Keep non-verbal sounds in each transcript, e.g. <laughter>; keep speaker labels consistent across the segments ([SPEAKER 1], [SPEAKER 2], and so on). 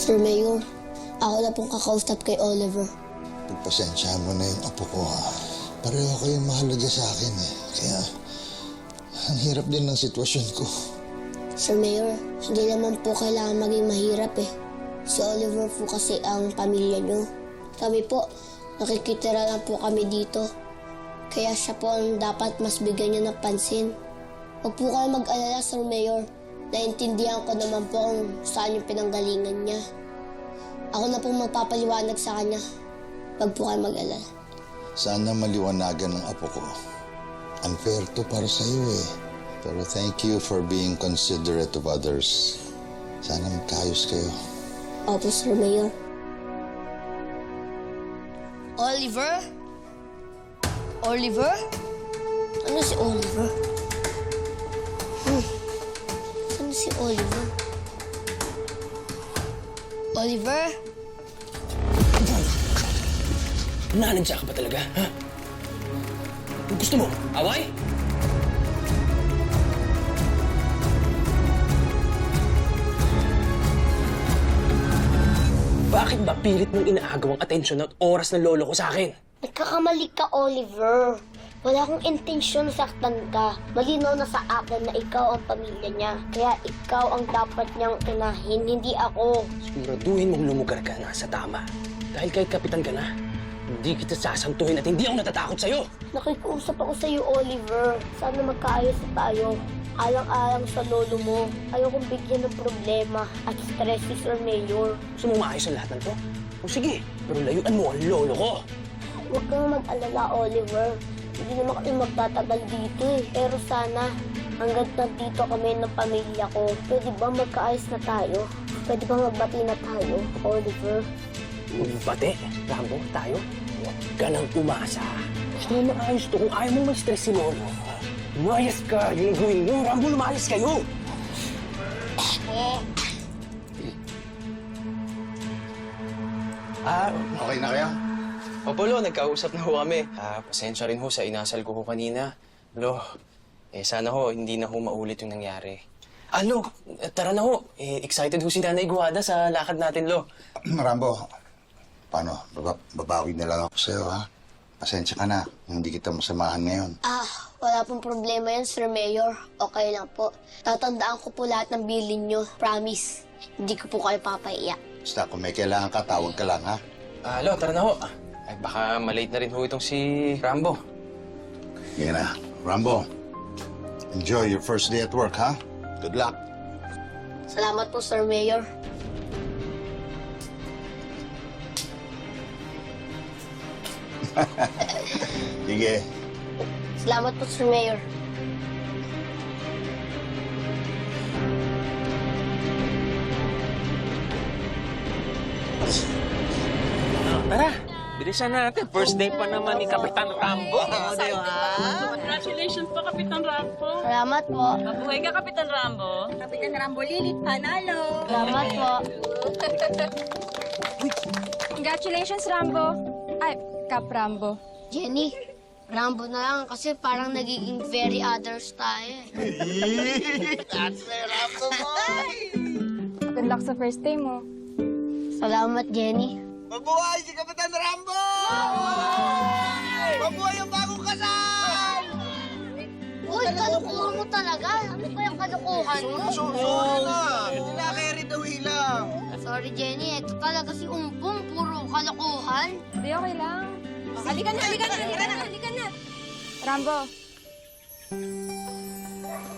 [SPEAKER 1] Sir Mayor, ako na pong kakausap kay Oliver.
[SPEAKER 2] Pagpasensyahan mo na yung apo ko, ha? Pareho kayong mahalaga sa akin, eh. Kaya, ang hirap din ng sitwasyon ko.
[SPEAKER 1] Sir Mayor, hindi naman po kailangan maging mahirap eh. Si Oliver po kasi ang pamilya niyo. Kami po, nakikitira lang po kami dito. Kaya siya po ang dapat mas bigyan niyo ng pansin. Huwag po kayo mag-alala, Sir Mayor. Naintindihan ko naman po kung saan yung pinanggalingan niya. Ako na po magpapaliwanag sa kanya. Huwag po kayo mag-alala.
[SPEAKER 2] Sana maliwanagan ng apo ko. Unfair to para sa'yo, eh. Pero thank you for being considerate of others. Sana magkaayos kayo.
[SPEAKER 1] Opo, Sir Mayor. Oliver? Oliver? Ano si Oliver? Si Oliver? Oliver?
[SPEAKER 3] Nanadya ka ba talaga, ha? Gusto mo, away? Bakit ba pilit mong inaagaw ang atensyon at oras ng lolo ko sa akin?
[SPEAKER 1] Nagkakamali ka, Oliver. Wala akong intensyon saktan ka. Malinaw na sa akin na ikaw ang pamilya niya. Kaya ikaw ang dapat niyang unahin, hindi ako.
[SPEAKER 3] Siguraduhin mong lumugar ka na sa tama. Dahil kay kapitan ka na, hindi kita sasantuhin at hindi ako natatakot sa'yo.
[SPEAKER 1] Nakikiusap ako sa iyo, Oliver. Sana magkaayos na tayo. Alang-alang sa lolo mo. Ayokong bigyan ng problema at stress si Sir Mayor.
[SPEAKER 3] Gusto mo maayos ang lahat ng to? O sige, pero layuan mo ang lolo ko.
[SPEAKER 1] Huwag kang mag-alala, Oliver. Hindi naman kami magtatagal dito eh. Pero sana, hanggang nandito kami ng pamilya ko, pwede ba magkaayos na tayo? Pwede ba magbati na tayo, Oliver?
[SPEAKER 3] Bate, Rambo, tayo. Huwag ka nang umasa. Gusto mo maayos to kung ayaw mo ma-stress si Lolo. Lumayas ka, yung gawin mo. Rambo, lumayas kayo. Ah,
[SPEAKER 2] Okay na kaya?
[SPEAKER 4] Opo, Lo, nagkausap na ho kami. Ah, pasensya rin ho sa inasal ko ho kanina. Lo, eh sana ho, hindi na ho maulit yung nangyari. Ah, Lo, tara na ho. Eh, excited ho si Nanay Guada sa lakad natin, Lo. <clears throat>
[SPEAKER 2] Rambo, paano? Baba, babawi na lang ako sa'yo, ha? Pasensya ka na. Hindi kita masamahan ngayon.
[SPEAKER 1] Ah, wala pong problema yan, Sir Mayor. Okay lang po. Tatandaan ko po lahat ng bilin nyo. Promise. Hindi ko po kayo papaiyak.
[SPEAKER 2] Basta kung may kailangan ka, tawag ka lang, ha?
[SPEAKER 4] Ah, Lo, tara na ho. Ay, baka malate na rin ho itong si Rambo.
[SPEAKER 2] Yan na. Rambo, enjoy your first day at work, ha? Good luck.
[SPEAKER 1] Salamat po, Sir Mayor. <laughs>
[SPEAKER 2] Sige.
[SPEAKER 1] Salamat po, Sir Mayor.
[SPEAKER 5] Tara, bilisan natin. First day pa naman ni Kapitan Rambo.
[SPEAKER 6] Congratulations po, Kapitan Rambo.
[SPEAKER 1] Salamat po.
[SPEAKER 6] Mabuhay ka, Kapitan Rambo.
[SPEAKER 7] Kapitan Rambo Lilit, panalo!
[SPEAKER 1] Salamat po. <laughs>
[SPEAKER 7] Congratulations, Rambo! Ay, Cap Rambo.
[SPEAKER 1] Jenny, Rambo na lang kasi parang nagiging very others tayo eh. <laughs>
[SPEAKER 7] Good luck sa first day mo.
[SPEAKER 1] Salamat, Jenny.
[SPEAKER 8] Mabuhay si Kapitan Rambo! Mabuhay ang bagong kasal!
[SPEAKER 1] Uy, kalukuhan mo talaga. Ano ba yung kalukuhan mo?
[SPEAKER 8] Sorry na! Sila kay Rita lang.
[SPEAKER 1] Sorry, Jenny. Ito talaga si Umpong. Puro kalukuhan.
[SPEAKER 7] Hindi, okay lang. Halika na, halika na, halika na, halika na! Rambo.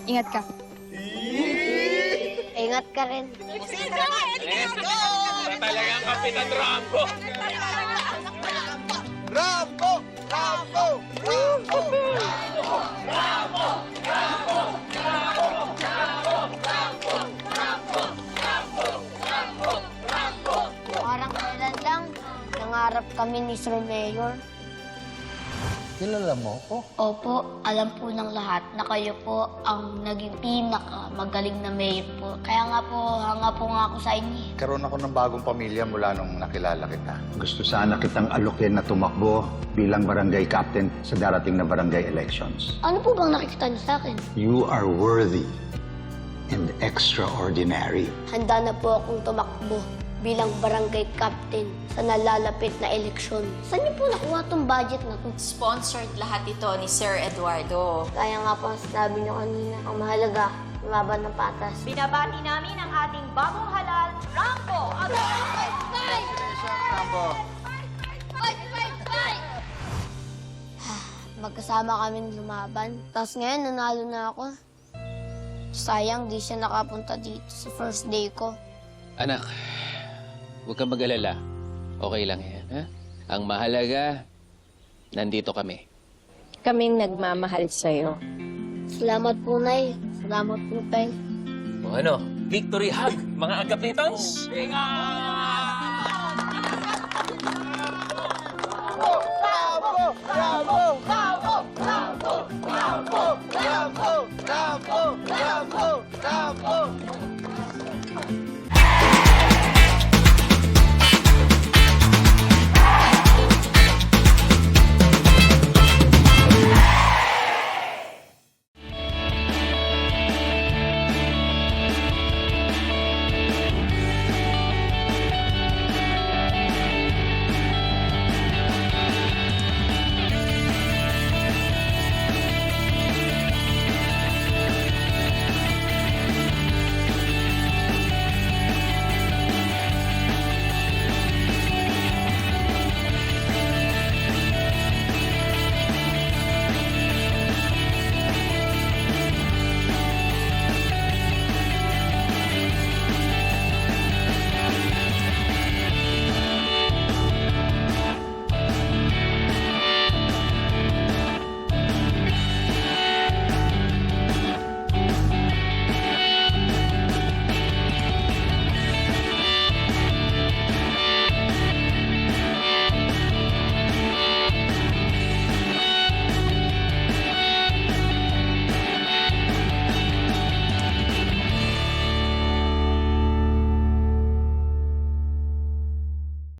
[SPEAKER 7] Ingat ka.
[SPEAKER 1] Ingat ka rin.
[SPEAKER 5] Talagang Kapitan Rambo.
[SPEAKER 8] Rambo! Rambo! Rambo!
[SPEAKER 1] Parang kailan lang, nangarap kami ni Sir Mayor.
[SPEAKER 2] Kilala mo ako?
[SPEAKER 1] Opo, alam po ng lahat na kayo po ang naging pinaka magaling na mayor po. Kaya nga po, hanga po nga ako sa inyo. eh.
[SPEAKER 2] Karoon ako ng bagong pamilya mula nung nakilala kita. Gusto sana kitang alukin na tumakbo bilang barangay captain sa darating na barangay elections.
[SPEAKER 1] Ano po bang nakikita niyo sa akin?
[SPEAKER 2] You are worthy and extraordinary.
[SPEAKER 1] Handa na po akong tumakbo bilang barangay captain sa nalalapit na eleksyon. Saan niyo po nakuha tong budget na to?
[SPEAKER 7] Sponsored lahat ito ni Sir Eduardo.
[SPEAKER 1] Kaya nga po ang sinabi niyo kanina, ang mahalaga, lumaban ng patas.
[SPEAKER 7] Binabati namin ang ating bagong halal, Rambo!
[SPEAKER 1] Magkasama kami lumaban. Tapos ngayon, nanalo na ako. Sayang, di siya nakapunta dito sa first day ko.
[SPEAKER 5] Anak, huwag kang mag-alala. Okay lang yan, ha? Ang mahalaga, nandito kami.
[SPEAKER 7] Kaming nagmamahal sa'yo.
[SPEAKER 1] Salamat po, Nay. Salamat po, Tay.
[SPEAKER 5] O ano, victory hug, mga agapitans!
[SPEAKER 8] Rambo! Rambo! Rambo! Rambo! Rambo! Rambo! Rambo! Rambo! Rambo!